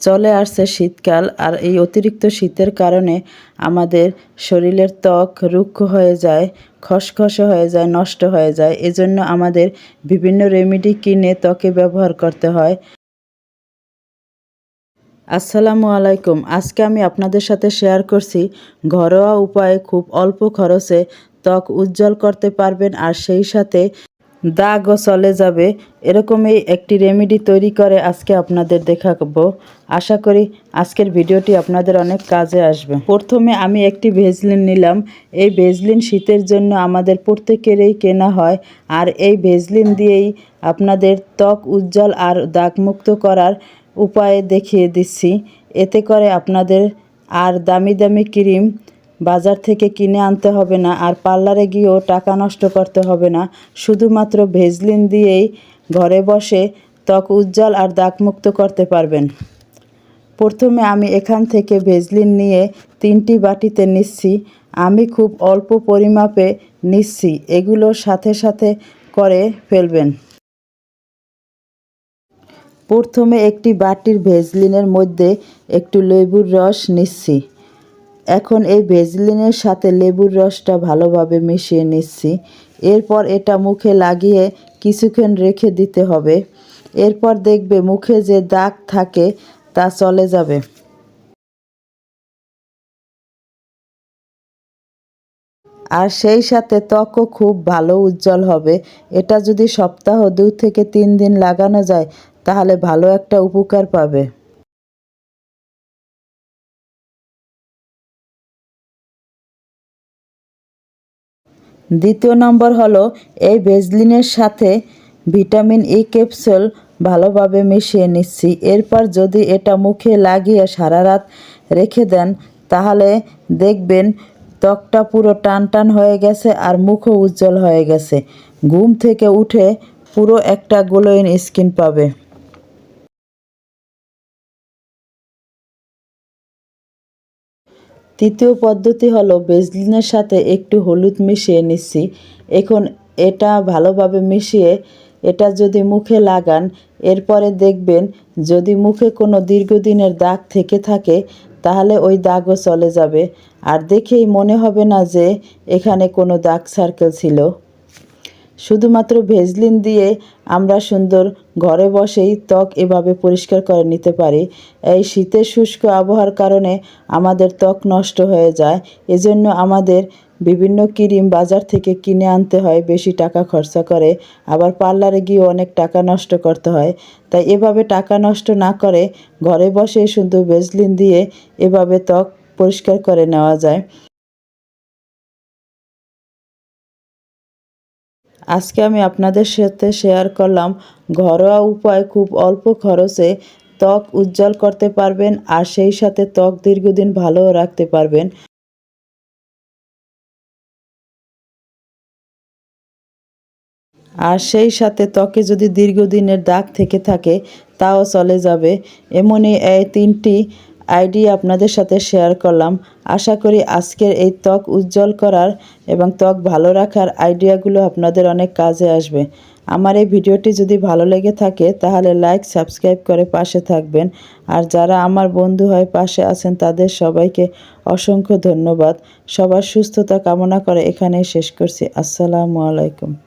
চলে আসছে শীতকাল আর এই অতিরিক্ত শীতের কারণে আমাদের শরীরের ত্বক রুক্ষ হয়ে যায়, খসখসে হয়ে যায়, নষ্ট হয়ে যায়। এজন্য আমাদের বিভিন্ন রেমেডি কিনে ত্বকে ব্যবহার করতে হয়। আসসালামু আলাইকুম। আজকে আমি আপনাদের সাথে শেয়ার করছি, ঘরোয়া উপায়ে খুব অল্প খরচে ত্বক উজ্জ্বল করতে পারবেন আর সেই সাথে দাগও চলে যাবে। এরকমই একটি রেমেডি তৈরি করে আজকে আপনাদের দেখাবো। আশা করি আজকের ভিডিওটি আপনাদের অনেক কাজে আসবে। প্রথমে আমি একটি ভেজলিন নিলাম। এই ভেজলিন শীতের জন্য আমাদের প্রত্যেকেরই কেনা হয়। আর এই ভেজলিন দিয়েই আপনাদের ত্বক উজ্জ্বল আর দাগমুক্ত করার উপায় দেখিয়ে দিচ্ছি। এতে করে আপনাদের আর দামি দামি ক্রিম বাজার থেকে কিনে আনতে হবে না আর পার্লারে গিয়েও টাকা নষ্ট করতে হবে না। শুধুমাত্র ভেজলিন দিয়েই ঘরে বসে ত্বক উজ্জ্বল আর দাগমুক্ত করতে পারবেন। প্রথমে আমি এখান থেকে ভেজলিন নিয়ে তিনটি বাটিতে নিচ্ছি। আমি খুব অল্প পরিমাপে নিচ্ছি। এগুলো সাথে সাথে করে ফেলবেন। প্রথমে একটি বাটির ভেজলিনের মধ্যে একটু লেবুর রস নিচ্ছি। এখন এই ভেজলিনের সাথে লেবুর রসটা ভালোভাবে মিশিয়ে নিচ্ছি। এরপর এটা মুখে লাগিয়ে কিছুক্ষণ রেখে দিতে হবে। এরপর দেখবে মুখে যে দাগ থাকে তা চলে যাবে। আর সেই সাথে ত্বকও খুব ভালো উজ্জ্বল হবে। এটা যদি সপ্তাহ দু থেকে তিন দিন লাগানো যায়, তাহলে ভালো একটা উপকার পাবে। দ্বিতীয় নম্বর হলো, এই ভেজলিনের সাথে ভিটামিন ই ক্যাপসুল ভালোভাবে মিশিয়ে নিচ্ছি। এরপর যদি এটা মুখে লাগিয়ে সারা রাত রেখে দেন, তাহলে দেখবেন ত্বকটা পুরো টান টান হয়ে গেছে আর মুখও উজ্জ্বল হয়ে গেছে। ঘুম থেকে উঠে পুরো একটা গ্লোয়িং স্কিন পাবে। তৃতীয় পদ্ধতি হলো বেজলিনের সাথে একটু হলুদ মিশিয়ে নিচ্ছি। এখন এটা ভালোভাবে মিশিয়ে এটা যদি মুখে লাগান, এরপরে দেখবেন যদি মুখে কোনো দীর্ঘদিনের দাগ থেকে থাকে, তাহলে ওই দাগও চলে যাবে। আর দেখেই মনে হবে না যে এখানে কোনো দাগ সার্কেল ছিল। শুধুমাত্র ভেজলিন দিয়ে আমরা সুন্দর ঘরে বসেই ত্বক এভাবে পরিষ্কার করে নিতে পারি। এই শীতের শুষ্ক আবহাওয়ার কারণে আমাদের ত্বক নষ্ট হয়ে যায়। এজন্য আমাদের বিভিন্ন ক্রিম বাজার থেকে কিনে আনতে হয়, বেশি টাকা খরচা করে। আবার পার্লারে গিয়ে অনেক টাকা নষ্ট করতে হয়। তাই এভাবে টাকা নষ্ট না করে ঘরে বসে শুধু ভেজলিন দিয়ে এভাবে ত্বক পরিষ্কার করে নেওয়া যায়। আজকে আমি আপনাদের সাথে শেয়ার করলাম, ঘরোয়া উপায় খুব অল্প খরচে ত্বক উজ্জ্বল করতে পারবেন আর সেই সাথে ত্বক দীর্ঘদিন ভালো রাখতে পারবেন। আর সেই সাথে ত্বকে যদি দীর্ঘদিনের দাগ থেকে থাকে, তাও চলে যাবে। এমনই এই তিনটি আইডিয়া আপনাদের সাথে শেয়ার করলাম। আশা করি আজকের এই ত্বক উজ্জ্বল করার এবং ত্বক ভালো রাখার আইডিয়াগুলো আপনাদের অনেক কাজে আসবে। আমার এই ভিডিওটি যদি ভালো লেগে থাকে, তাহলে লাইক, সাবস্ক্রাইব করে পাশে থাকবেন। আর যারা আমার বন্ধু হয় পাশে আছেন, তাদের সবাইকে অসংখ্য ধন্যবাদ। সবার সুস্থতা কামনা করে এখানেই শেষ করছি। আসসালামু আলাইকুম।